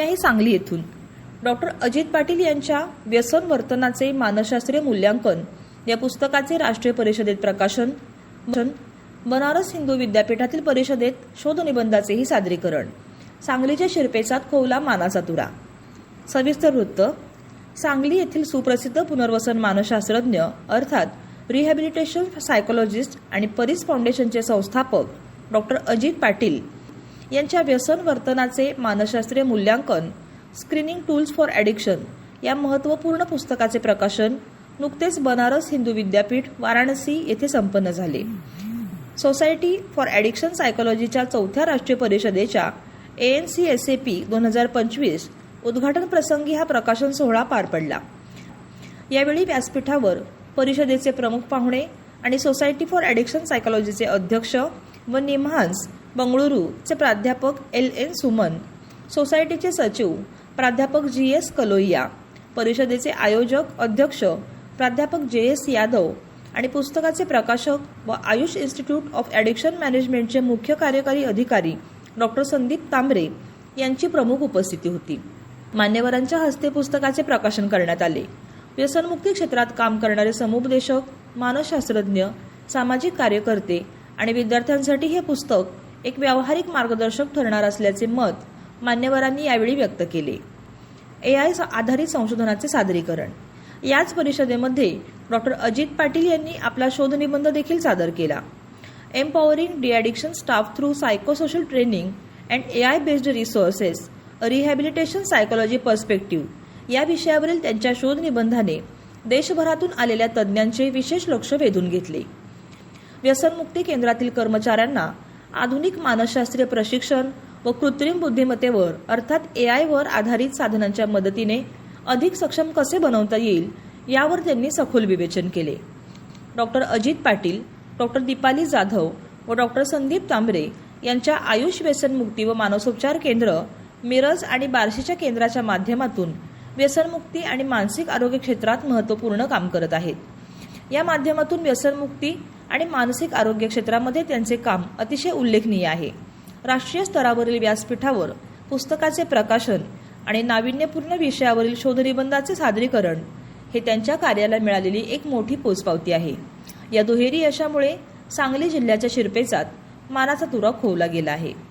बातमी आहे सांगली येथून. डॉक्टर अजित पाटील यांच्या व्यसन वर्तनाचे मानसशास्त्रीय मूल्यांकन या पुस्तकाचे राष्ट्रीय परिषदेत प्रकाशन बनारस हिंदू विद्यापीठातील परिषदेत शोधनिबंधाचेही सादरीकरण. सांगलीच्या शिरपेचात खोवला मानाचा तुरा. सविस्तर वृत्त. सांगली येथील सुप्रसिद्ध पुनर्वसन मानसशास्त्रज्ञ अर्थात रिहॅबिलिटेशन सायकोलॉजिस्ट आणि परिस फाउंडेशनचे संस्थापक डॉक्टर अजित पाटील यांच्या व्यसन वर्तनाचे मानसशास्त्रीय मूल्यांकन स्क्रीनिंग टूल्स फॉर ॲडिक्शन या महत्त्वपूर्ण पुस्तकाचे प्रकाशन नुकतेच बनारस हिंदू विद्यापीठ वाराणसी येथे संपन्न झाले. सोसायटी फॉर ॲडिक्शन सायकोलॉजीच्या चौथ्या राष्ट्रीय परिषदेच्या A N C S A P दोन हजार पंचवीस उद्घाटन प्रसंगी हा प्रकाशन सोहळा पार पडला. यावेळी व्यासपीठावर परिषदेचे प्रमुख पाहुणे आणि सोसायटी फॉर ॲडिक्शन सायकोलॉजीचे अध्यक्ष व निमहान्स बंगळुरूचे प्राध्यापक एल एन सुमन सोसायटीचे सचिव प्राध्यापक जी एस कलोईया परिषदेचे आयोजक अध्यक्ष प्राध्यापक जे एस यादव आणि पुस्तकाचे प्रकाशक व आयुष इन्स्टिट्यूट ऑफ ॲडिक्शन मॅनेजमेंटचे मुख्य कार्यकारी अधिकारी डॉक्टर संदीप तांबरे यांची प्रमुख उपस्थिती होती. मान्यवरांच्या हस्ते पुस्तकाचे प्रकाशन करण्यात आले. व्यसनमुक्ती क्षेत्रात काम करणारे समुपदेशक मानसशास्त्रज्ञ सामाजिक कार्यकर्ते आणि विद्यार्थ्यांसाठी हे पुस्तक एक व्यावहारिक मार्गदर्शक ठरणार असल्याचे मत मान्यवरांनी यावेळी व्यक्त केले. ए आय आधारित संशोधनाचे सादरीकरण. याच परिषदेमध्ये डॉक्टर अजित पाटील यांनी आपला शोधनिबंध देखील सादर केला. Empowering deaddiction staff through psychosocial training and A I based resources rehabilitation psychology perspective या विषयावरील त्यांच्या शोधनिबंधाने देशभरातून आलेल्या तज्ज्ञांचे विशेष लक्ष वेधून घेतले. व्यसनमुक्ती केंद्रातील कर्मचाऱ्यांना आधुनिक मानसशास्त्रीय प्रशिक्षण व कृत्रिम बुद्धिमत्तेवर अर्थात ए आयवर आधारित साधनांच्या मदतीने अधिक सक्षम कसे बनवता येईल यावर त्यांनी सखोल विवेचन केले. डॉक्टर अजित पाटील डॉक्टर दीपाली जाधव व डॉक्टर संदीप तांबरे यांच्या आयुष व्यसनमुक्ती व मानसोपचार केंद्र मिरज आणि बार्शीच्या केंद्राच्या माध्यमातून व्यसनमुक्ती आणि मानसिक आरोग्य क्षेत्रात महत्त्वपूर्ण काम करत आहेत. या माध्यमातून व्यसनमुक्ती आणि मानसिक आरोग्य क्षेत्रामध्ये त्यांचे काम अतिशय उल्लेखनीय आहे. राष्ट्रीय स्तरावरील व्यासपीठावर पुस्तकाचे प्रकाशन आणि नाविन्यपूर्ण विषयावरील शोधनिबंधाचे सादरीकरण हे त्यांच्या कार्याला मिळालेली एक मोठी पोचपावती आहे. या दुहेरी यशामुळे सांगली जिल्ह्याच्या शिरपेचात मानाचा तुरा खोवला गेला आहे.